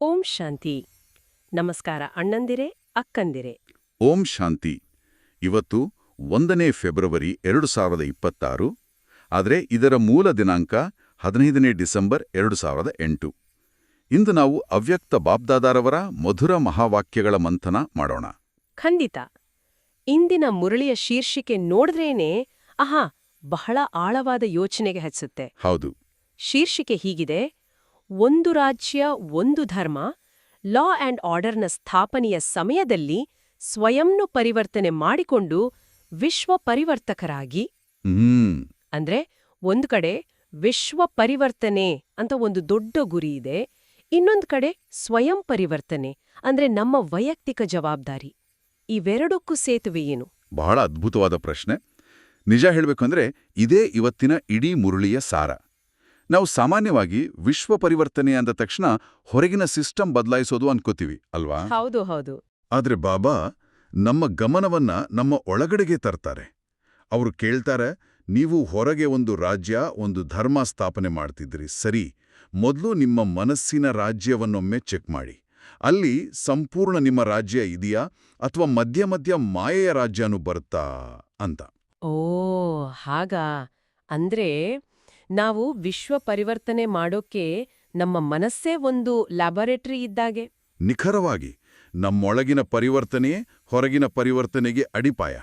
ಓಂ ಶಾಂತಿ. ನಮಸ್ಕಾರ ಅಣ್ಣಂದಿರೆ ಅಕ್ಕಂದಿರೆ. ಓಂ ಶಾಂತಿ. ಇವತ್ತು ಒಂದನೇ ಫೆಬ್ರವರಿ ಎರಡು ಸಾವಿರದ ಇಪ್ಪತ್ತಾರು ಆದರೆ ಇದರ ಮೂಲ ದಿನಾಂಕ ಹದಿನೈದನೇ ಡಿಸೆಂಬರ್ ಎರಡು ಸಾವಿರದ ಎಂಟು. ಇಂದು ನಾವು ಅವ್ಯಕ್ತ ಬಾಬ್ದಾದಾರವರ ಮಧುರ ಮಹಾವಾಕ್ಯಗಳ ಮಂಥನ ಮಾಡೋಣ. ಖಂಡಿತ. ಇಂದಿನ ಮುರಳಿಯ ಶೀರ್ಷಿಕೆ ನೋಡಿದ್ರೇನೆ ಆಹಾ ಬಹಳ ಆಳವಾದ ಯೋಚನೆಗೆ ಹಚ್ಚುತ್ತೆ. ಹೌದು. ಶೀರ್ಷಿಕೆ ಹೀಗಿದೆ ಒಂದು ರಾಜ್ಯ ಒಂದು ಧರ್ಮ ಲಾ ಅಂಡ್ ಆರ್ಡರ್ನ ಸ್ಥಾಪನೆಯ ಸಮಯದಲ್ಲಿ ಸ್ವಯಂನು ಪರಿವರ್ತನೆ ಮಾಡಿಕೊಂಡು ವಿಶ್ವ ಪರಿವರ್ತಕರಾಗಿ ಅಂದ್ರೆ ಒಂದು ಕಡೆ ವಿಶ್ವ ಪರಿವರ್ತನೆ ಅಂತ ಒಂದು ದೊಡ್ಡ ಗುರಿ ಇದೆ ಇನ್ನೊಂದು ಕಡೆ ಸ್ವಯಂ ಪರಿವರ್ತನೆ ಅಂದ್ರೆ ನಮ್ಮ ವೈಯಕ್ತಿಕ ಜವಾಬ್ದಾರಿ. ಇವೆರಡಕ್ಕೂ ಸೇತುವೆ ಏನು? ಬಹಳ ಅದ್ಭುತವಾದ ಪ್ರಶ್ನೆ. ನಿಜ ಹೇಳಬೇಕಂದ್ರೆ ಇದೇ ಇವತ್ತಿನ ಇಡೀ ಮುರುಳಿಯ ಸಾರ. ನಾವು ಸಾಮಾನ್ಯವಾಗಿ ವಿಶ್ವ ಪರಿವರ್ತನೆ ಅಂದ ತಕ್ಷಣ ಹೊರಗಿನ ಸಿಸ್ಟಮ್ ಬದಲಾಯಿಸೋದು ಅನ್ಕೋತೀವಿ ಅಲ್ವಾ? ಹೌದು ಹೌದು. ಆದ್ರೆ ಬಾಬಾ ನಮ್ಮ ಗಮನವನ್ನ ನಮ್ಮ ಒಳಗಡೆಗೆ ತರ್ತಾರೆ. ಅವರು ಕೇಳ್ತಾರೆ ನೀವು ಹೊರಗೆ ಒಂದು ರಾಜ್ಯ ಒಂದು ಧರ್ಮ ಸ್ಥಾಪನೆ ಮಾಡ್ತಿದ್ರಿ ಸರಿ. ಮೊದಲು ನಿಮ್ಮ ಮನಸ್ಸಿನ ರಾಜ್ಯವನ್ನೊಮ್ಮೆ ಚೆಕ್ ಮಾಡಿ. ಅಲ್ಲಿ ಸಂಪೂರ್ಣ ನಿಮ್ಮ ರಾಜ್ಯ ಇದೆಯಾ ಅಥವಾ ಮಧ್ಯ ಮಧ್ಯ ಮಾಯೆಯ ರಾಜ್ಯನೂ ಬರುತ್ತಾ? ಅಂತ. ಓ ಹಾಗಾ? ಅಂದ್ರೆ ನಾವು ವಿಶ್ವ ಪರಿವರ್ತನೆ ಮಾಡೋಕೆ ನಮ್ಮ ಮನಸ್ಸೇ ಒಂದು ಲ್ಯಾಬೊರೇಟರಿ ಇದ್ದಾಗೆ. ನಿಖರವಾಗಿ ನಮ್ಮೊಳಗಿನ ಪರಿವರ್ತನೆಯೇ ಹೊರಗಿನ ಪರಿವರ್ತನೆಗೆ ಅಡಿಪಾಯ.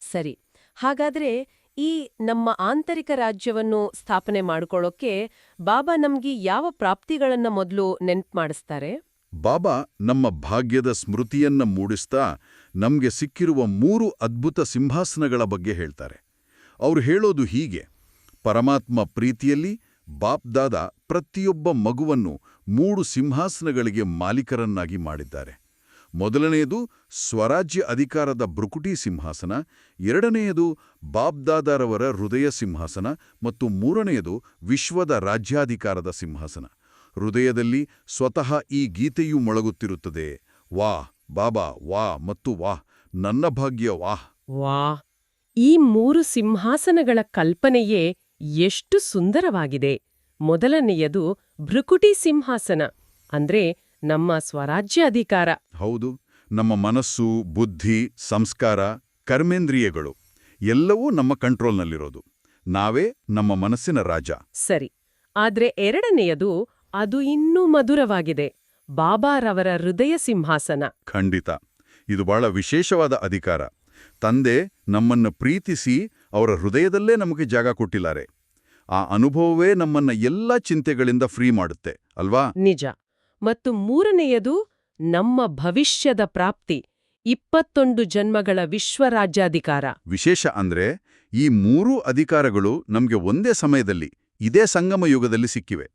ಸರಿ ಹಾಗಾದ್ರೆ ಈ ನಮ್ಮ ಆಂತರಿಕ ರಾಜ್ಯವನ್ನು ಸ್ಥಾಪನೆ ಮಾಡಿಕೊಳ್ಳೋಕೆ ಬಾಬಾ ನಮ್ಗೆ ಯಾವ ಪ್ರಾಪ್ತಿಗಳನ್ನ ಮೊದಲು ನೆನ್ಪು ಮಾಡಿಸ್ತಾರೆ? ಬಾಬಾ ನಮ್ಮ ಭಾಗ್ಯದ ಸ್ಮೃತಿಯನ್ನ ಮೂಡಿಸ್ತಾ ನಮ್ಗೆ ಸಿಕ್ಕಿರುವ ಮೂರು ಅದ್ಭುತ ಸಿಂಹಾಸನಗಳ ಬಗ್ಗೆ ಹೇಳ್ತಾರೆ. ಅವ್ರು ಹೇಳೋದು ಹೀಗೆ ಪರಮಾತ್ಮ ಪ್ರೀತಿಯಲ್ಲಿ ಬಾಪ್ದಾದ ಪ್ರತಿಯೊಬ್ಬ ಮಗುವನ್ನು ಮೂರು ಸಿಂಹಾಸನಗಳಿಗೆ ಮಾಲೀಕರನ್ನಾಗಿ ಮಾಡಿದ್ದಾರೆ. ಮೊದಲನೆಯದು ಸ್ವರಾಜ್ಯ ಅಧಿಕಾರದ ಬ್ರುಕುಟಿ ಸಿಂಹಾಸನ, ಎರಡನೆಯದು ಬಾಬ್ದಾದಾರವರ ಹೃದಯ ಸಿಂಹಾಸನ ಮತ್ತು ಮೂರನೆಯದು ವಿಶ್ವದ ರಾಜ್ಯಾಧಿಕಾರದ ಸಿಂಹಾಸನ. ಹೃದಯದಲ್ಲಿ ಸ್ವತಃ ಈ ಗೀತೆಯೂ ಮೊಳಗುತ್ತಿರುತ್ತದೆ. ವಾ ಬಾಬಾ ವಾ ಮತ್ತು ವಾಹ್, ನನ್ನ ಭಾಗ್ಯ ವಾಹ್. ವಾ ಈ ಮೂರು ಸಿಂಹಾಸನಗಳ ಕಲ್ಪನೆಯೇ ಎಷ್ಟು ಸುಂದರವಾಗಿದೆ. ಮೊದಲನೆಯದು ಭೃಕುಟಿ ಸಿಂಹಾಸನ ಅಂದ್ರೆ ನಮ್ಮ ಸ್ವರಾಜ್ಯ ಅಧಿಕಾರ ಹೌದು ನಮ್ಮ ಮನಸ್ಸು ಬುದ್ಧಿ ಸಂಸ್ಕಾರ ಕರ್ಮೇಂದ್ರಿಯಗಳು ಎಲ್ಲವೂ ನಮ್ಮ ಕಂಟ್ರೋಲ್ನಲ್ಲಿರೋದು. ನಾವೇ ನಮ್ಮ ಮನಸ್ಸಿನ ರಾಜ. ಸರಿ ಆದ್ರೆ ಎರಡನೆಯದು ಅದು ಇನ್ನೂ ಮಧುರವಾಗಿದೆ ಬಾಬಾರವರ ಹೃದಯ ಸಿಂಹಾಸನ. ಖಂಡಿತ ಇದು ಬಹಳ ವಿಶೇಷವಾದ ಅಧಿಕಾರ. ತಂದೆ ನಮ್ಮನ್ನು ಪ್ರೀತಿಸಿ ಅವರ ಹೃದಯದಲ್ಲೇ ನಮಗೆ ಜಾಗ ಕೊಟ್ಟಿದ್ದಾರೆ. ಆ ಅನುಭವವೇ ನಮ್ಮನ್ನ ಎಲ್ಲ ಚಿಂತೆಗಳಿಂದ ಫ್ರೀ ಮಾಡುತ್ತೆ ಅಲ್ವಾ? ನಿಜ. ಮತ್ತು ಮೂರನೆಯದು ನಮ್ಮ ಭವಿಷ್ಯದ ಪ್ರಾಪ್ತಿ ಇಪ್ಪತ್ತೊಂದು ಜನ್ಮಗಳ ವಿಶ್ವರಾಜ್ಯಾಧಿಕಾರ. ವಿಶೇಷ ಅಂದ್ರೆ ಈ ಮೂರೂ ಅಧಿಕಾರಗಳು ನಮಗೆ ಒಂದೇ ಸಮಯದಲ್ಲಿ ಇದೇ ಸಂಗಮ ಯುಗದಲ್ಲಿ ಸಿಕ್ಕಿವೆ.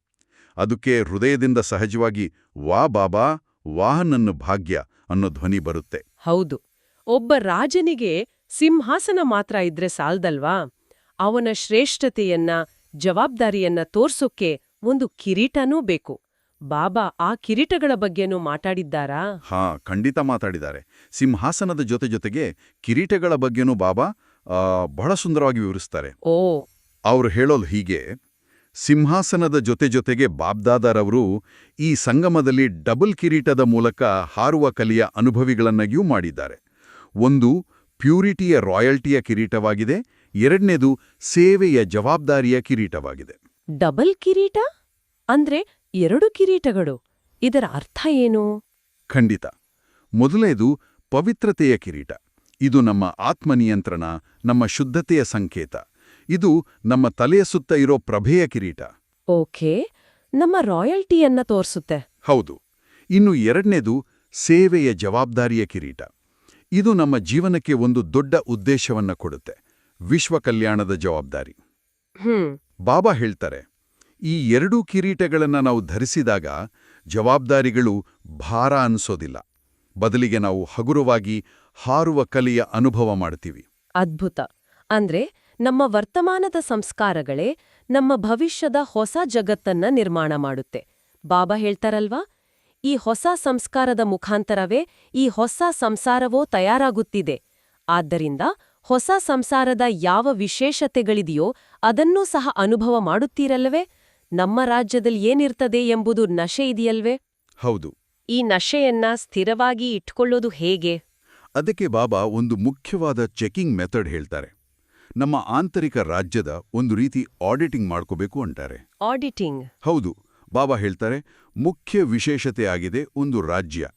ಅದಕ್ಕೆ ಹೃದಯದಿಂದ ಸಹಜವಾಗಿ ವಾ ಬಾಬಾ ವಾಹನನ್ನು ಭಾಗ್ಯ ಅನ್ನೋ ಧ್ವನಿ ಬರುತ್ತೆ. ಹೌದು. ಒಬ್ಬ ರಾಜನಿಗೆ ಸಿಂಹಾಸನ ಮಾತ್ರ ಇದ್ರೆ ಸಾಲ್ದಲ್ವಾ? ಅವನ ಶ್ರೇಷ್ಠತೆಯನ್ನ ಜವಾಬ್ದಾರಿಯನ್ನ ತೋರ್ಸೋಕ್ಕೆ ಒಂದು ಕಿರೀಟನೂ ಬೇಕು. ಬಾಬಾ ಆ ಕಿರೀಟಗಳ ಬಗ್ಗೆನೂ ಮಾತಾಡಿದ್ದಾರಾ? ಹಾ ಖಂಡಿತ ಮಾತಾಡಿದ್ದಾರೆ. ಸಿಂಹಾಸನದ ಜೊತೆ ಜೊತೆಗೆ ಕಿರೀಟಗಳ ಬಗ್ಗೆನೂ ಬಾಬಾ ಬಹಳ ಸುಂದರವಾಗಿ ವಿವರಿಸ್ತಾರೆ. ಓ. ಅವ್ರು ಹೇಳೋದು ಹೀಗೆ ಸಿಂಹಾಸನದ ಜೊತೆ ಜೊತೆಗೆ ಬಾಬ್ದಾದಾರವರು ಈ ಸಂಗಮದಲ್ಲಿ ಡಬಲ್ ಕಿರೀಟದ ಮೂಲಕ ಹಾರುವ ಕಲಿಯ ಅನುಭವಿಗಳನ್ನಾಗಿಯೂ ಮಾಡಿದ್ದಾರೆ. ಒಂದು ಪ್ಯೂರಿಟಿಯ ರಾಯಲ್ಟಿಯ ಕಿರೀಟವಾಗಿದೆ. ಎರಡನೇದು ಸೇವೆಯ ಜವಾಬ್ದಾರಿಯ ಕಿರೀಟವಾಗಿದೆ. ಡಬಲ್ ಕಿರೀಟ? ಅಂದ್ರೆ ಎರಡು ಕಿರೀಟಗಳು. ಇದರ ಅರ್ಥ ಏನು? ಖಂಡಿತ. ಮೊದಲನೇದು ಪವಿತ್ರತೆಯ ಕಿರೀಟ. ಇದು ನಮ್ಮ ಆತ್ಮನಿಯಂತ್ರಣ ನಮ್ಮ ಶುದ್ಧತೆಯ ಸಂಕೇತ. ಇದು ನಮ್ಮ ತಲೆಯ ಸುತ್ತ ಇರೋ ಪ್ರಭೆಯ ಕಿರೀಟ. ಓಕೆ. ನಮ್ಮ ರಾಯಲ್ಟಿಯನ್ನ ತೋರಿಸುತ್ತೆ. ಹೌದು. ಇನ್ನು ಎರಡನೇದು ಸೇವೆಯ ಜವಾಬ್ದಾರಿಯ ಕಿರೀಟ. ಇದು ನಮ್ಮ ಜೀವನಕ್ಕೆ ಒಂದು ದೊಡ್ಡ ಉದ್ದೇಶವನ್ನ ಕೊಡುತ್ತೆ. ವಿಶ್ವ ಕಲ್ಯಾಣದ ಜವಾಬ್ದಾರಿ. ಹ್ಮ್. ಬಾಬಾ ಹೇಳ್ತಾರೆ ಈ ಎರಡೂ ಕಿರೀಟಗಳನ್ನ ನಾವು ಧರಿಸಿದಾಗ ಜವಾಬ್ದಾರಿಗಳು ಭಾರ ಅನ್ಸೋದಿಲ್ಲ. ಬದಲಿಗೆ ನಾವು ಹಗುರವಾಗಿ ಹಾರುವ ಕಲಿಯ ಅನುಭವ ಮಾಡ್ತೀವಿ. ಅದ್ಭುತ. ಅಂದ್ರೆ ನಮ್ಮ ವರ್ತಮಾನದ ಸಂಸ್ಕಾರಗಳೇ ನಮ್ಮ ಭವಿಷ್ಯದ ಹೊಸ ಜಗತ್ತನ್ನ ನಿರ್ಮಾಣ ಮಾಡುತ್ತೆ. ಬಾಬಾ ಹೇಳ್ತಾರಲ್ವಾ ಈ ಹೊಸ ಸಂಸ್ಕಾರದ ಮುಖಾಂತರವೇ ಈ ಹೊಸ ಸಂಸಾರವೋ ತಯಾರಾಗುತ್ತಿದೆ. ಆದ್ದರಿಂದ ಹೊಸ ಸಂಸಾರದ ಯಾವ ವಿಶೇಷತೆಗಳಿದೆಯೋ ಅದನ್ನೂ ಸಹ ಅನುಭವ ಮಾಡುತ್ತೀರಲ್ಲವೇ? ನಮ್ಮ ರಾಜ್ಯದಲ್ಲಿ ಏನಿರ್ತದೆ ಎಂಬುದು ನಶೆ ಇದೆಯಲ್ವೇ? ಹೌದು. ಈ ನಶೆಯನ್ನ ಸ್ಥಿರವಾಗಿ ಇಟ್ಕೊಳ್ಳೋದು ಹೇಗೆ? ಅದಕ್ಕೆ ಬಾಬಾ ಒಂದು ಮುಖ್ಯವಾದ ಚೆಕಿಂಗ್ ಮೆಥಡ್ ಹೇಳ್ತಾರೆ. ನಮ್ಮ ಆಂತರಿಕ ರಾಜ್ಯದ ಒಂದು ರೀತಿ ಆಡಿಟಿಂಗ್ ಮಾಡ್ಕೋಬೇಕು ಅಂತಾರೆ. ಆಡಿಟಿಂಗ್. ಹೌದು. ಬಾಬಾ ಹೇಳ್ತಾರೆ ಮುಖ್ಯ ವಿಶೇಷತೆಯಾಗಿದೆ ಒಂದು ರಾಜ್ಯ.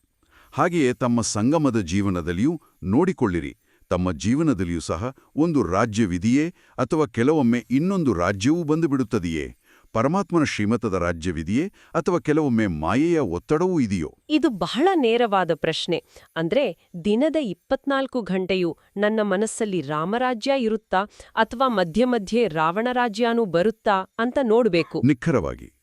ಹಾಗೆಯೇ ತಮ್ಮ ಸಂಗಮದ ಜೀವನದಲ್ಲಿಯೂ ನೋಡಿಕೊಳ್ಳಿರಿ ತಮ್ಮ ಜೀವನದಲ್ಲಿಯೂ ಸಹ ಒಂದು ರಾಜ್ಯವಿದೆಯೇ ಅಥವಾ ಕೆಲವೊಮ್ಮೆ ಇನ್ನೊಂದು ರಾಜ್ಯವೂ ಬಂದುಬಿಡುತ್ತದೆಯೇ? ಪರಮಾತ್ಮನ ಶ್ರೀಮತದ ರಾಜ್ಯವಿದೆಯೇ ಅಥವಾ ಕೆಲವೊಮ್ಮೆ ಮಾಯೆಯ ಒತ್ತಡವೂ ಇದೆಯೋ? ಇದು ಬಹಳ ನೇರವಾದ ಪ್ರಶ್ನೆ. ಅಂದ್ರೆ ದಿನದ ಇಪ್ಪತ್ನಾಲ್ಕು ಗಂಟೆಯು ನನ್ನ ಮನಸ್ಸಲ್ಲಿ ರಾಮರಾಜ್ಯ ಇರುತ್ತಾ ಅಥವಾ ಮಧ್ಯೆ ಮಧ್ಯೆ ರಾವಣ ರಾಜ್ಯನೂ ಬರುತ್ತಾ ಅಂತ ನೋಡಬೇಕು. ನಿಖರವಾಗಿ.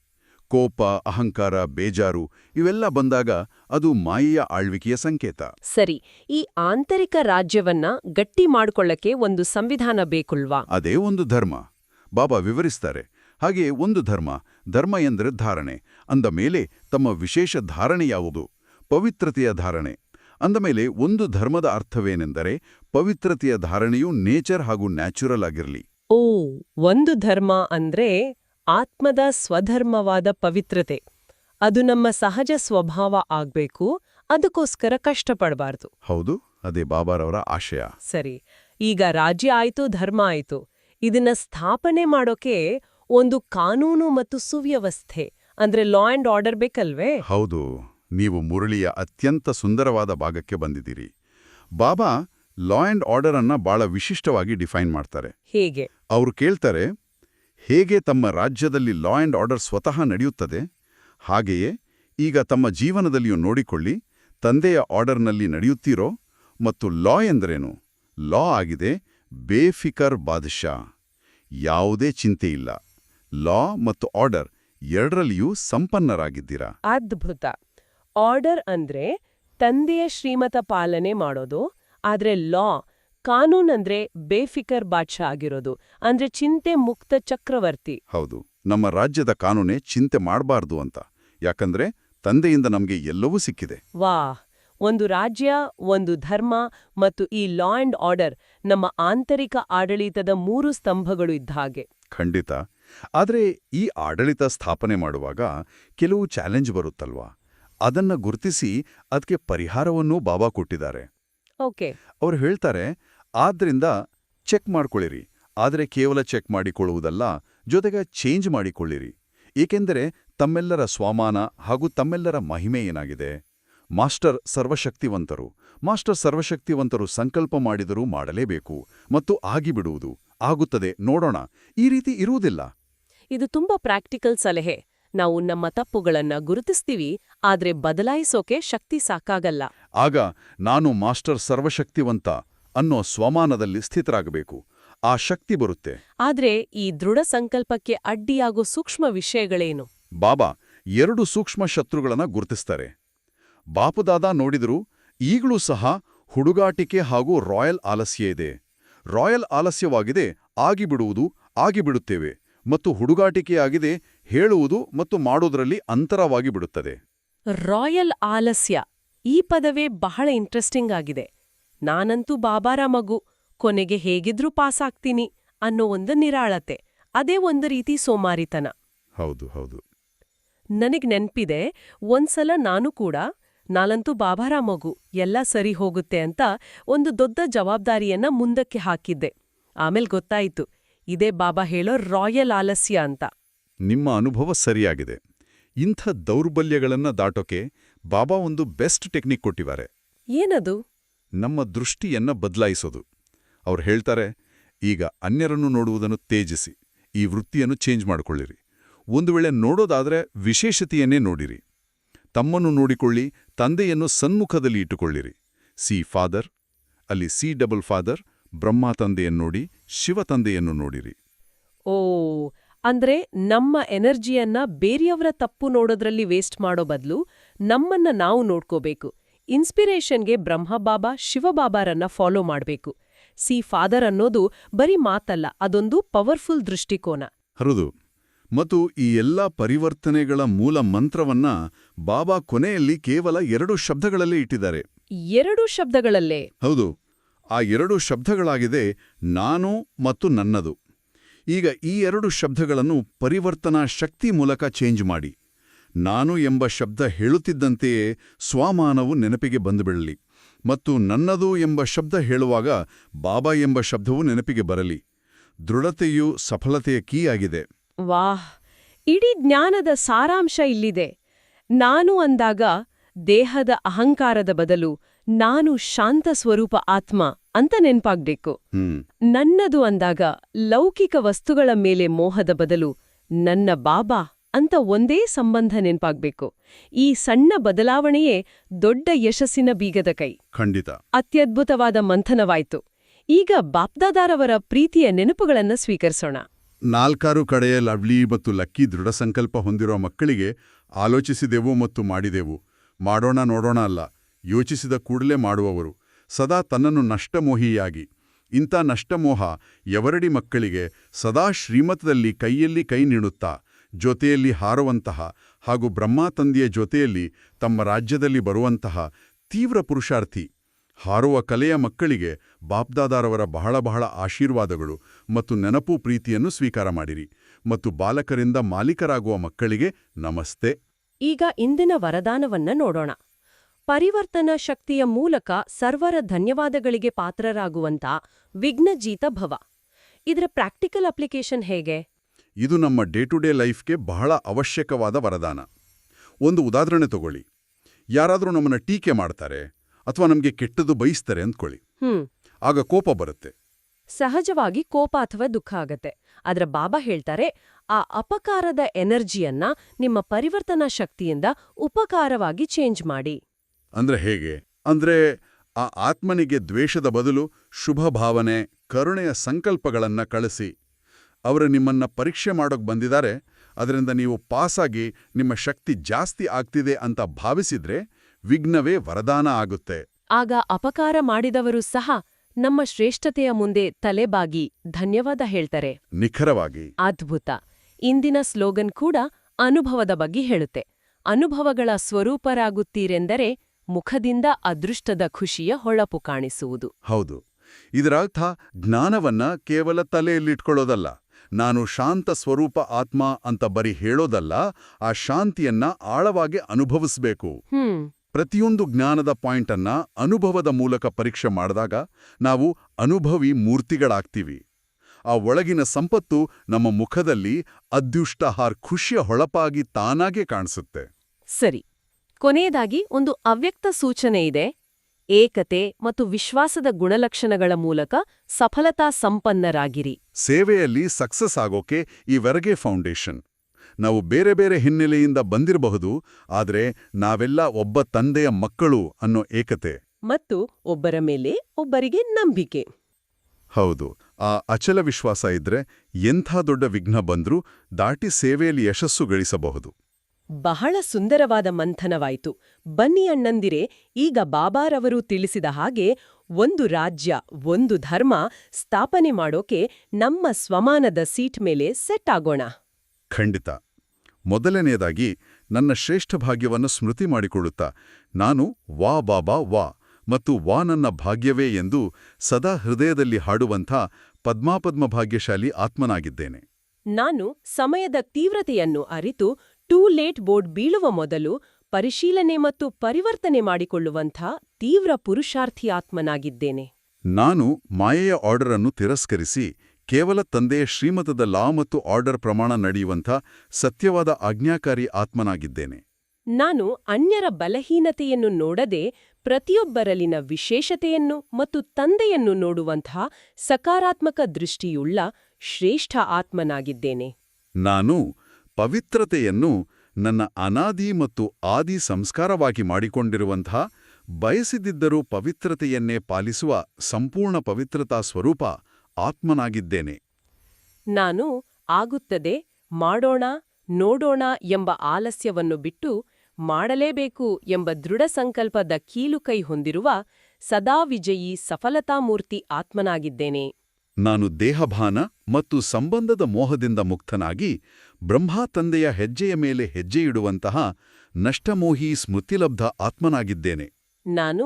ಕೋಪ ಅಹಂಕಾರ ಬೇಜಾರು ಇವೆಲ್ಲ ಬಂದಾಗ ಅದು ಮಾಯೆಯ ಆಳ್ವಿಕೆಯ ಸಂಕೇತ. ಸರಿ ಈ ಆಂತರಿಕ ರಾಜ್ಯವನ್ನ ಗಟ್ಟಿ ಮಾಡ್ಕೊಳ್ಳಕ್ಕೆ ಒಂದು ಸಂವಿಧಾನ ಬೇಕುಲ್ವಾ? ಅದೇ ಒಂದು ಧರ್ಮ. ಬಾಬಾ ವಿವರಿಸ್ತಾರೆ. ಹಾಗೆ ಒಂದು ಧರ್ಮ ಧರ್ಮ ಎಂದರೆ ಧಾರಣೆ. ಅಂದ ಮೇಲೆ ತಮ್ಮ ವಿಶೇಷ ಧಾರಣೆ ಯಾವುದು? ಪವಿತ್ರತೆಯ ಧಾರಣೆ. ಅಂದ ಮೇಲೆ ಒಂದು ಧರ್ಮದ ಅರ್ಥವೇನೆಂದರೆ ಪವಿತ್ರತೆಯ ಧಾರಣೆಯು ನೇಚರ್ ಹಾಗೂ ನ್ಯಾಚುರಲ್ ಆಗಿರಲಿ. ಓ ಒಂದು ಧರ್ಮ ಅಂದ್ರೆ ಆತ್ಮದ ಸ್ವಧರ್ಮವಾದ ಪವಿತ್ರತೆ. ಅದು ನಮ್ಮ ಸಹಜ ಸ್ವಭಾವ ಆಗ್ಬೇಕು ಅದಕ್ಕೋಸ್ಕರ ಕಷ್ಟಪಡಬಾರ್ದು. ಹೌದು ಅದೇ ಬಾಬಾರವರ ಆಶಯ. ಸರಿ ಈಗ ರಾಜ್ಯ ಆಯಿತು ಧರ್ಮ ಆಯಿತು. ಇದನ್ನ ಸ್ಥಾಪನೆ ಮಾಡೋಕೆ ಒಂದು ಕಾನೂನು ಮತ್ತು ಸುವ್ಯವಸ್ಥೆ ಅಂದ್ರೆ ಲಾ ಅಂಡ್ ಆರ್ಡರ್ ಬೇಕಲ್ವೇ? ಹೌದು ನೀವು ಮುರಳಿಯ ಅತ್ಯಂತ ಸುಂದರವಾದ ಭಾಗಕ್ಕೆ ಬಂದಿದ್ದೀರಿ. ಬಾಬಾ ಲಾ ಅಂಡ್ ಆರ್ಡರ್ ಅನ್ನ ಬಹಳ ವಿಶಿಷ್ಟವಾಗಿ ಡಿಫೈನ್ ಮಾಡ್ತಾರೆ. ಹೇಗೆ? ಅವರು ಕೇಳ್ತಾರೆ ಹೇಗೆ ತಮ್ಮ ರಾಜ್ಯದಲ್ಲಿ ಲಾ ಅಂಡ್ ಆರ್ಡರ್ ಸ್ವತಃ ನಡೆಯುತ್ತದೆ? ಹಾಗೆಯೇ ಈಗ ತಮ್ಮ ಜೀವನದಲ್ಲಿಯೂ ನೋಡಿಕೊಳ್ಳಿ, ತಂದೆಯ ಆರ್ಡರ್ನಲ್ಲಿ ನಡೆಯುತ್ತೀರೋ ಮತ್ತು ಲಾ ಎಂದರೇನು? ಲಾ ಆಗಿದೆ ಬೇಫಿಕರ್ ಬಾದಶಾ. ಯಾವುದೇ ಚಿಂತೆ ಇಲ್ಲ ಲಾ ಮತ್ತು ಆರ್ಡರ್ ಎರಡರಲ್ಲಿಯೂ ಸಂಪನ್ನರಾಗಿದ್ದೀರಾ? ಅದ್ಭುತ. ಆರ್ಡರ್ ಅಂದ್ರೆ ತಂದೆಯ ಶ್ರೀಮತ ಪಾಲನೆ ಮಾಡೋದು, ಆದ್ರೆ ಲಾ ಕಾನೂನಂದ್ರೆ ಬೇಫಿಕರ್ ಬಾದ್ಶಾ ಆಗಿರೋದು. ಅಂದ್ರೆ ಚಿಂತೆ ಮುಕ್ತ ಚಕ್ರವರ್ತಿ. ಹೌದು. ನಮ್ಮ ರಾಜ್ಯದ ಕಾನೂನೇ ಚಿಂತೆ ಮಾಡಬಾರ್ದು ಅಂತ. ಯಾಕಂದ್ರೆ ತಂದೆಯಿಂದ ನಮಗೆ ಎಲ್ಲವೂ ಸಿಕ್ಕಿದೆ. ವಾ ಒಂದು ರಾಜ್ಯ ಒಂದು ಧರ್ಮ ಮತ್ತು ಈ ಲಾ ಅಂಡ್ ಆರ್ಡರ್ ನಮ್ಮ ಆಂತರಿಕ ಆಡಳಿತದ ಮೂರು ಸ್ತಂಭಗಳು ಇದ್ದ ಹಾಗೆ. ಖಂಡಿತ. ಆದರೆ ಈ ಆಡಳಿತ ಸ್ಥಾಪನೆ ಮಾಡುವಾಗ ಕೆಲವು ಚಾಲೆಂಜ್ ಬರುತ್ತಲ್ವಾ? ಅದನ್ನ ಗುರುತಿಸಿ ಅದಕ್ಕೆ ಪರಿಹಾರವನ್ನೂ ಬಾಬಾ ಕೊಟ್ಟಿದ್ದಾರೆ. ಓಕೆ. ಅವ್ರು ಹೇಳ್ತಾರೆ ಆದ್ರಿಂದ ಚೆಕ್ ಮಾಡಿಕೊಳ್ಳಿರಿ. ಆದರೆ ಕೇವಲ ಚೆಕ್ ಮಾಡಿಕೊಳ್ಳುವುದಲ್ಲ ಜೊತೆಗೆ ಚೇಂಜ್ ಮಾಡಿಕೊಳ್ಳಿರಿ. ಏಕೆಂದರೆ ತಮ್ಮೆಲ್ಲರ ಸ್ವಾಮಾನ ಹಾಗೂ ತಮ್ಮೆಲ್ಲರ ಮಹಿಮೆ ಏನಾಗಿದೆ? ಮಾಸ್ಟರ್ ಸರ್ವಶಕ್ತಿವಂತರು ಮಾಸ್ಟರ್ ಸರ್ವಶಕ್ತಿವಂತರು ಸಂಕಲ್ಪ ಮಾಡಿದರೂ ಮಾಡಲೇಬೇಕು ಮತ್ತು ಆಗಿಬಿಡುವುದು. ಆಗುತ್ತದೆ ನೋಡೋಣ. ಈ ರೀತಿ ಇರುವುದಿಲ್ಲ. ಇದು ತುಂಬಾ ಪ್ರಾಕ್ಟಿಕಲ್ ಸಲಹೆ. ನಾವು ನಮ್ಮ ತಪ್ಪುಗಳನ್ನ ಗುರುತಿಸ್ತೀವಿ ಆದ್ರೆ ಬದಲಾಯಿಸೋಕೆ ಶಕ್ತಿ ಸಾಕಾಗಲ್ಲ. ಆಗ ನಾನು ಮಾಸ್ಟರ್ ಸರ್ವಶಕ್ತಿವಂತ ಅನ್ನೋ ಸ್ವಮಾನದಲ್ಲಿ ಸ್ಥಿತರಾಗಬೇಕು. ಆ ಶಕ್ತಿ ಬರುತ್ತೆ. ಆದ್ರೆ ಈ ದೃಢ ಸಂಕಲ್ಪಕ್ಕೆ ಅಡ್ಡಿಯಾಗೋ ಸೂಕ್ಷ್ಮ ವಿಷಯಗಳೇನು? ಬಾಬಾ ಎರಡು ಸೂಕ್ಷ್ಮ ಶತ್ರುಗಳನ್ನ ಗುರುತಿಸ್ತಾರೆ. ಬಾಪುದಾದ ನೋಡಿದರೂ ಈಗಲೂ ಸಹ ಹುಡುಗಾಟಿಕೆ ಹಾಗೂ ರಾಯಲ್ ಆಲಸ್ಯ ಇದೆ. ರಾಯಲ್ ಆಲಸ್ಯವಾಗಿದೆ ಆಗಿಬಿಡುವುದು ಆಗಿಬಿಡುತ್ತೇವೆ ಮತ್ತು ಹುಡುಗಾಟಿಕೆಯಾಗಿದೆ ಹೇಳುವುದು ಮತ್ತು ಮಾಡೋದರಲ್ಲಿ ಅಂತರವಾಗಿ ಬಿಡುತ್ತದೆ ರಾಯಲ್ ಆಲಸ್ಯ ಈ ಪದವೇ ಬಹಳ ಇಂಟ್ರೆಸ್ಟಿಂಗ್ ಆಗಿದೆ. ನಾನಂತೂ ಬಾಬಾರ ಮಗು ಕೊನೆಗೆ ಹೇಗಿದ್ರೂ ಪಾಸಾಗ್ತೀನಿ ಅನ್ನೋ ಒಂದು ನಿರಾಳತೆ ಅದೇ ಒಂದು ರೀತಿ ಸೋಮಾರಿತನ. ಹೌದು ಹೌದು. ನನಗ್ ನೆನ್ಪಿದೆ ಒಂದ್ಸಲ ನಾನು ಕೂಡ ನಾನಂತೂ ಬಾಬಾರ ಮಗು ಎಲ್ಲ ಸರಿ ಹೋಗುತ್ತೆ ಅಂತ ಒಂದು ದೊಡ್ಡ ಜವಾಬ್ದಾರಿಯನ್ನ ಮುಂದಕ್ಕೆ ಹಾಕಿದ್ದೆ. ಆಮೇಲೆ ಗೊತ್ತಾಯಿತು ಇದೇ ಬಾಬಾ ಹೇಳೋ ರಾಯಲ್ ಆಲಸ್ಯ ಅಂತ. ನಿಮ್ಮ ಅನುಭವ ಸರಿಯಾಗಿದೆ. ಇಂಥ ದೌರ್ಬಲ್ಯಗಳನ್ನ ದಾಟೋಕೆ ಬಾಬಾ ಒಂದು ಬೆಸ್ಟ್ ಟೆಕ್ನಿಕ್ ಕೊಟ್ಟಿದ್ದಾರೆ. ಏನದು? ನಮ್ಮ ದೃಷ್ಟಿಯನ್ನ ಬದಲಾಯಿಸೋದು. ಅವ್ರು ಹೇಳ್ತಾರೆ, ಈಗ ಅನ್ಯರನ್ನು ನೋಡುವುದನ್ನು ತೇಜಿಸಿ ಈ ವೃತ್ತಿಯನ್ನು ಚೇಂಜ್ ಮಾಡಿಕೊಳ್ಳಿರಿ. ಒಂದು ವೇಳೆ ನೋಡೋದಾದ್ರೆ ವಿಶೇಷತೆಯನ್ನೇ ನೋಡಿರಿ. ತಮ್ಮನ್ನು ನೋಡಿಕೊಳ್ಳಿ, ತಂದೆಯನ್ನು ಸನ್ಮುಖದಲ್ಲಿ ಇಟ್ಟುಕೊಳ್ಳಿರಿ. ಸಿ ಫಾದರ್, ಅಲ್ಲಿ ಸಿ ಡಬಲ್ ಫಾದರ್, ಬ್ರಹ್ಮ ತಂದೆಯನ್ನು ನೋಡಿ, ಶಿವ ತಂದೆಯನ್ನು ನೋಡಿರಿ. ಓ, ಅಂದ್ರೆ ನಮ್ಮ ಎನರ್ಜಿಯನ್ನ ಬೇರೆಯವರ ತಪ್ಪು ನೋಡೋದ್ರಲ್ಲಿ ವೇಸ್ಟ್ ಮಾಡೋ ಬದಲು ನಮ್ಮನ್ನ ನಾವು ನೋಡ್ಕೋಬೇಕು. ಇನ್ಸ್ಪಿರೇಷನ್ಗೆ ಬ್ರಹ್ಮಬಾಬಾ ಶಿವಬಾಬಾರನ್ನ ಫಾಲೋ ಮಾಡಬೇಕು. ಸಿ ಫಾದರ್ ಅನ್ನೋದು ಬರೀ ಮಾತಲ್ಲ ಅದೊಂದು ಪವರ್ಫುಲ್ ದೃಷ್ಟಿಕೋನ. ಹೌದು. ಮತ್ತು ಈ ಎಲ್ಲ ಪರಿವರ್ತನೆಗಳ ಮೂಲ ಮಂತ್ರವನ್ನ ಬಾಬಾ ಕೊನೆಯಲ್ಲಿ ಕೇವಲ ಎರಡು ಶಬ್ದಗಳಲ್ಲಿ ಇಟ್ಟಿದ್ದಾರೆ. ಎರಡು ಶಬ್ದಗಳಲ್ಲೇ? ಹೌದು. ಆ ಎರಡು ಶಬ್ದಗಳಾಗಿದೆ ನಾನು ಮತ್ತು ನನ್ನದು. ಈಗ ಈ ಎರಡು ಶಬ್ದಗಳನ್ನು ಪರಿವರ್ತನಾ ಶಕ್ತಿ ಮೂಲಕ ಚೇಂಜ್ ಮಾಡಿ. ನಾನು ಎಂಬ ಶಬ್ದ ಹೇಳುತ್ತಿದ್ದಂತೆಯೇ ಸ್ವಮಾನವು ನೆನಪಿಗೆ ಬಂದುಬಿಡಲಿ ಮತ್ತು ನನ್ನದು ಎಂಬ ಶಬ್ದ ಹೇಳುವಾಗ ಬಾಬಾ ಎಂಬ ಶಬ್ದವು ನೆನಪಿಗೆ ಬರಲಿ. ದೃಢತೆಯು ಸಫಲತೆಯ ಕೀ ಆಗಿದೆ ವಾಹ್! ಇಡೀ ಜ್ಞಾನದ ಸಾರಾಂಶ ಇಲ್ಲಿದೆ. ನಾನು ಅಂದಾಗ ದೇಹದ ಅಹಂಕಾರದ ಬದಲು ನಾನು ಶಾಂತ ಸ್ವರೂಪ ಆತ್ಮ ಅಂತ ನೆನ್ಪಾಗ್ಬೇಕು. ನನ್ನದು ಅಂದಾಗ ಲೌಕಿಕ ವಸ್ತುಗಳ ಮೇಲೆ ಮೋಹದ ಬದಲು ನನ್ನ ಬಾಬಾ ಅಂತ ಒಂದೇ ಸಂಬಂಧ ನೆನ್ಪಾಗ್ಬೇಕು. ಈ ಸಣ್ಣ ಬದಲಾವಣೆಯೇ ದೊಡ್ಡ ಯಶಸ್ಸಿನ ಬೀಗದ ಕೈ. ಖಂಡಿತ. ಅತ್ಯದ್ಭುತವಾದ ಮಂಥನವಾಯ್ತು. ಈಗ ಬಾಪ್ದಾದಾರವರ ಪ್ರೀತಿಯ ನೆನಪುಗಳನ್ನು ಸ್ವೀಕರಿಸೋಣ. ನಾಲ್ಕಾರು ಕಡೆಯ ಲವ್ಲಿ ಮತ್ತು ಲಕ್ಕಿ ದೃಢ ಸಂಕಲ್ಪ ಹೊಂದಿರುವ ಮಕ್ಕಳಿಗೆ ಆಲೋಚಿಸಿದೆವು ಮತ್ತು ಮಾಡಿದೆವು. ಮಾಡೋಣ ನೋಡೋಣ ಅಲ್ಲ ಯೋಚಿಸಿದ ಕೂಡಲೇ ಮಾಡುವವರು. ಸದಾ ತನ್ನನ್ನು ನಷ್ಟಮೋಹಿಯಾಗಿ. ಇಂಥ ನಷ್ಟಮೋಹ ಎವರಡಿ ಮಕ್ಕಳಿಗೆ ಸದಾ ಶ್ರೀಮತದಲ್ಲಿ ಕೈಯಲ್ಲಿ ಕೈ ನೀಡುತ್ತಾ ಜೊತೆಯಲ್ಲಿ ಹಾರುವಂತಹ ಹಾಗೂ ಬ್ರಹ್ಮ ತಂದೆಯ ಜೊತೆಯಲ್ಲಿ ತಮ್ಮ ರಾಜ್ಯದಲ್ಲಿ ಬರುವಂತಹ ತೀವ್ರ ಪುರುಷಾರ್ಥಿ, ಹಾರುವ ಕಲೆಯ ಮಕ್ಕಳಿಗೆ ಬಾಪ್ದಾದಾರವರ ಬಹಳ ಬಹಳ ಆಶೀರ್ವಾದಗಳು ಮತ್ತು ನೆನಪು ಪ್ರೀತಿಯನ್ನು ಸ್ವೀಕಾರ ಮಾಡಿರಿ ಮತ್ತು ಬಾಲಕರಿಂದ ಮಾಲೀಕರಾಗುವ ಮಕ್ಕಳಿಗೆ ನಮಸ್ತೆ. ಈಗ ಇಂದಿನ ವರದಾನವನ್ನ ನೋಡೋಣ. ಪರಿವರ್ತನಾ ಶಕ್ತಿಯ ಮೂಲಕ ಸರ್ವರ ಧನ್ಯವಾದಗಳಿಗೆ ಪಾತ್ರರಾಗುವಂಥ ವಿಘ್ನಜೀತ ಭವ. ಇದರ ಪ್ರಾಕ್ಟಿಕಲ್ ಅಪ್ಲಿಕೇಶನ್ ಹೇಗೆ? ಇದು ನಮ್ಮ ಡೇ ಟು ಡೇ ಲೈಫ್ಗೆ ಬಹಳ ಅವಶ್ಯಕವಾದ ವರದಾನ. ಒಂದು ಉದಾಹರಣೆ ತಗೊಳ್ಳಿ. ಯಾರಾದರೂ ನಮ್ಮನ್ನ ಟೀಕೆ ಮಾಡ್ತಾರೆ ಅಥವಾ ನಮಗೆ ಕೆಟ್ಟದ್ದು ಬಯಸ್ತಾರೆ ಅಂದ್ಕೊಳ್ಳಿ. ಹ್ಮ್. ಆಗ ಕೋಪ ಬರುತ್ತೆ. ಸಹಜವಾಗಿ ಕೋಪ ಅಥವಾ ದುಃಖ ಆಗತ್ತೆ. ಆದ್ರೆ ಬಾಬಾ ಹೇಳ್ತಾರೆ ಆ ಅಪಕಾರದ ಎನರ್ಜಿಯನ್ನ ನಿಮ್ಮ ಪರಿವರ್ತನಾ ಶಕ್ತಿಯಿಂದ ಉಪಕಾರವಾಗಿ ಚೇಂಜ್ ಮಾಡಿ. ಅಂದ್ರೆ ಹೇಗೆ? ಅಂದ್ರೆ ಆ ಆತ್ಮನಿಗೆ ದ್ವೇಷದ ಬದಲು ಶುಭ ಭಾವನೆ ಕರುಣೆಯ ಸಂಕಲ್ಪಗಳನ್ನ ಕಳಿಸಿ ಅವರು ನಿಮ್ಮನ್ನ ಪರೀಕ್ಷೆ ಮಾಡೋಕೆ ಬಂದಿದ್ದಾರೆ ಅದರಿಂದ ನೀವು ಪಾಸಾಗಿ ನಿಮ್ಮ ಶಕ್ತಿ ಜಾಸ್ತಿ ಆಗ್ತಿದೆ ಅಂತ ಭಾವಿಸಿದ್ರೆ ವಿಘ್ನವೇ ವರದಾನ ಆಗುತ್ತೆ. ಆಗ ಅಪಕಾರ ಮಾಡಿದವರು ಸಹ ನಮ್ಮ ಶ್ರೇಷ್ಠತೆಯ ಮುಂದೆ ತಲೆಬಾಗಿ ಧನ್ಯವಾದ ಹೇಳ್ತಾರೆ. ನಿಖರವಾಗಿ. ಅದ್ಭುತ. ಇಂದಿನ ಸ್ಲೋಗನ್ ಕೂಡ ಅನುಭವದ ಬಗ್ಗೆ ಹೇಳುತ್ತೆ. ಅನುಭವಗಳ ಸ್ವರೂಪರಾಗುತ್ತೀರೆಂದರೆ ಮುಖದಿಂದ ಅದೃಷ್ಟದ ಖುಷಿಯ ಹೊಳಪು ಕಾಣಿಸುವುದು. ಹೌದು. ಇದರರ್ಥ ಜ್ಞಾನವನ್ನ ಕೇವಲ ತಲೆಯಲ್ಲಿಟ್ಕೊಳ್ಳೋದಲ್ಲ. ನಾನು ಶಾಂತ ಸ್ವರೂಪ ಆತ್ಮ ಅಂತ ಬರಿ ಹೇಳೋದಲ್ಲ ಆ ಶಾಂತಿಯನ್ನ ಆಳವಾಗಿ ಅನುಭವಿಸಬೇಕು. ಪ್ರತಿಯೊಂದು ಜ್ಞಾನದ ಪಾಯಿಂಟನ್ನ ಅನುಭವದ ಮೂಲಕ ಪರೀಕ್ಷೆ ಮಾಡಿದಾಗ ನಾವು ಅನುಭವಿ ಮೂರ್ತಿಗಳಾಗ್ತೀವಿ. ಆ ಒಳಗಿನ ಸಂಪತ್ತು ನಮ್ಮ ಮುಖದಲ್ಲಿ ಅದ್ಯುಷ್ಟಹಾರ್ ಖುಷಿಯ ಹೊಳಪಾಗಿ ತಾನಾಗೆ ಕಾಣಿಸುತ್ತೆ. ಸರಿ. ಕೊನೆಯದಾಗಿ ಒಂದು ಅವ್ಯಕ್ತ ಸೂಚನೆ ಇದೆ. ಏಕತೆ ಮತ್ತು ವಿಶ್ವಾಸದ ಗುಣಲಕ್ಷಣಗಳ ಮೂಲಕ ಸಫಲತಾ ಸಂಪನ್ನರಾಗಿರಿ. ಸೇವೆಯಲ್ಲಿ ಸಕ್ಸಸ್ ಆಗೋಕೆ ಈ ವೆರಗೆ ಫೌಂಡೇಶನ್. ನಾವು ಬೇರೆ ಬೇರೆ ಹಿನ್ನೆಲೆಯಿಂದ ಬಂದಿರಬಹುದು ಆದರೆ ನಾವೆಲ್ಲ ಒಬ್ಬ ತಂದೆಯ ಮಕ್ಕಳು ಅನ್ನೋ ಏಕತೆ. ಮತ್ತು ಒಬ್ಬರ ಮೇಲೆ ಒಬ್ಬರಿಗೆ ನಂಬಿಕೆ. ಹೌದು ಆ ಅಚಲ ವಿಶ್ವಾಸ ಇದ್ರೆ ಎಂಥ ದೊಡ್ಡ ವಿಘ್ನ ಬಂದ್ರೂ ದಾಟಿ ಸೇವೆಯಲ್ಲಿ ಯಶಸ್ಸು ಗಳಿಸಬಹುದು. ಬಹಳ ಸುಂದರವಾದ ಮಂಥನವಾಯಿತು. ಬನ್ನಿ ಅಣ್ಣಂದಿರೆ ಈಗ ಬಾಬಾರವರು ತಿಳಿಸಿದ ಹಾಗೆ ಒಂದು ರಾಜ್ಯ ಒಂದು ಧರ್ಮ ಸ್ಥಾಪನೆ ಮಾಡೋಕೆ ನಮ್ಮ ಸ್ವಮಾನದ ಸೀಟ್ ಮೇಲೆ ಸೆಟ್ ಆಗೋಣ. ಖಂಡಿತ. ಮೊದಲನೆಯದಾಗಿ ನನ್ನ ಶ್ರೇಷ್ಠ ಭಾಗ್ಯವನ್ನು ಸ್ಮೃತಿ ಮಾಡಿಕೊಳ್ಳುತ್ತಾ ನಾನು ವಾ ಬಾಬಾ ವಾ ಮತ್ತು ವಾ ನನ್ನ ಭಾಗ್ಯವೇ ಎಂದು ಸದಾ ಹೃದಯದಲ್ಲಿ ಹಾಡುವಂಥ ಪದ್ಮಾಪದ್ಮ ಭಾಗ್ಯಶಾಲಿ ಆತ್ಮನಾಗಿದ್ದೇನೆ. ನಾನು ಸಮಯದ ತೀವ್ರತೆಯನ್ನು ಅರಿತು ಟೂ ಲೇಟ್ ಬೋರ್ಡ್ ಬೀಳುವ ಮೊದಲು ಪರಿಶೀಲನೆ ಮತ್ತು ಪರಿವರ್ತನೆ ಮಾಡಿಕೊಳ್ಳುವಂಥ ತೀವ್ರ ಪುರುಷಾರ್ಥಿ ಆತ್ಮನಾಗಿದ್ದೇನೆ. ನಾನು ಮಾಯೆಯ ಆರ್ಡರ್ ಅನ್ನು ತಿರಸ್ಕರಿಸಿ ಕೇವಲ ತಂದೆಯ ಶ್ರೀಮತದ ಲಾ ಮತ್ತು ಆರ್ಡರ್ ಪ್ರಮಾಣ ನಡೆಯುವಂಥ ಸತ್ಯವಾದ ಆಜ್ಞಾಕಾರಿ ಆತ್ಮನಾಗಿದ್ದೇನೆ. ನಾನು ಅನ್ಯರ ಬಲಹೀನತೆಯನ್ನು ನೋಡದೆ ಪ್ರತಿಯೊಬ್ಬರಲ್ಲಿನ ವಿಶೇಷತೆಯನ್ನು ಮತ್ತು ತಂದೆಯನ್ನು ನೋಡುವಂಥ ಸಕಾರಾತ್ಮಕ ದೃಷ್ಟಿಯುಳ್ಳ ಶ್ರೇಷ್ಠ ಆತ್ಮನಾಗಿದ್ದೇನೆ. ನಾನು ಪವಿತ್ರತೆಯನ್ನು ನನ್ನ ಅನಾದಿ ಮತ್ತು ಆದಿ ಸಂಸ್ಕಾರವಾಗಿ ಮಾಡಿಕೊಂಡಿರುವಂಥ ಬಯಸಿದಿದ್ದರೂ ಪವಿತ್ರತೆಯನ್ನೇ ಪಾಲಿಸುವ ಸಂಪೂರ್ಣ ಪವಿತ್ರತಾ ಸ್ವರೂಪ ಆತ್ಮನಾಗಿದ್ದೇನೆ. ನಾನು ಆಗುತ್ತದೆ ಮಾಡೋಣ ನೋಡೋಣ ಎಂಬ ಆಲಸ್ಯವನ್ನು ಬಿಟ್ಟು ಮಾಡಲೇಬೇಕು ಎಂಬ ದೃಢ ಸಂಕಲ್ಪದ ಕೀಲುಕೈ ಹೊಂದಿರುವ ಸದಾ ವಿಜಯಿ ಸಫಲತಾಮೂರ್ತಿ ಆತ್ಮನಾಗಿದ್ದೇನೆ. ನಾನು ದೇಹಭಾನ ಮತ್ತು ಸಂಬಂಧದ ಮೋಹದಿಂದ ಮುಕ್ತನಾಗಿ ಬ್ರಹ್ಮ ತಂದೆಯ ಹೆಜ್ಜೆಯ ಮೇಲೆ ಹೆಜ್ಜೆಯಿಡುವಂತಹ ನಷ್ಟಮೋಹಿ ಸ್ಮೃತಿಲಬ್ಧ ಆತ್ಮನಾಗಿದ್ದೇನೆ. ನಾನು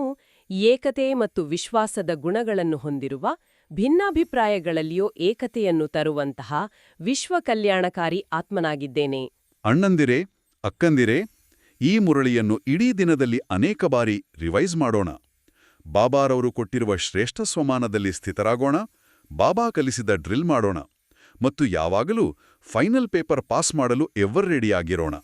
ಏಕತೆ ಮತ್ತು ವಿಶ್ವಾಸದ ಗುಣಗಳನ್ನು ಹೊಂದಿರುವ ಭಿನ್ನಾಭಿಪ್ರಾಯಗಳಲ್ಲಿಯೋ ಏಕತೆಯನ್ನು ತರುವಂತಹ ವಿಶ್ವ ಕಲ್ಯಾಣಕಾರಿ ಆತ್ಮನಾಗಿದ್ದೇನೆ. ಅಣ್ಣಂದಿರೆ ಅಕ್ಕಂದಿರೆ ಈ ಮುರಳಿಯನ್ನು ಇಡೀ ದಿನದಲ್ಲಿ ಅನೇಕ ಬಾರಿ ರಿವೈಸ್ ಮಾಡೋಣ. ಬಾಬಾರವರು ಕೊಟ್ಟಿರುವ ಶ್ರೇಷ್ಠ ಸ್ವಮಾನದಲ್ಲಿ ಸ್ಥಿತರಾಗೋಣ. ಬಾಬಾ ಕಲಿಸಿದ ಡ್ರಿಲ್ ಮಾಡೋಣ ಮತ್ತು ಯಾವಾಗಲೂ ಫೈನಲ್ ಪೇಪರ್ ಪಾಸ್ ಮಾಡಲು ಎವರ್ ರೆಡಿಯಾಗಿರೋಣ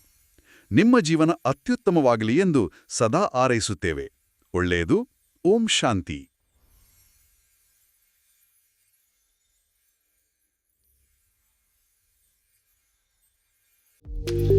ನಿಮ್ಮ ಜೀವನ ಅತ್ಯುತ್ತಮವಾಗಲಿ ಎಂದು ಸದಾ ಆರೈಸುತ್ತೇವೆ ಒಳ್ಳೆಯದು, ಓಂ ಶಾಂತಿ. you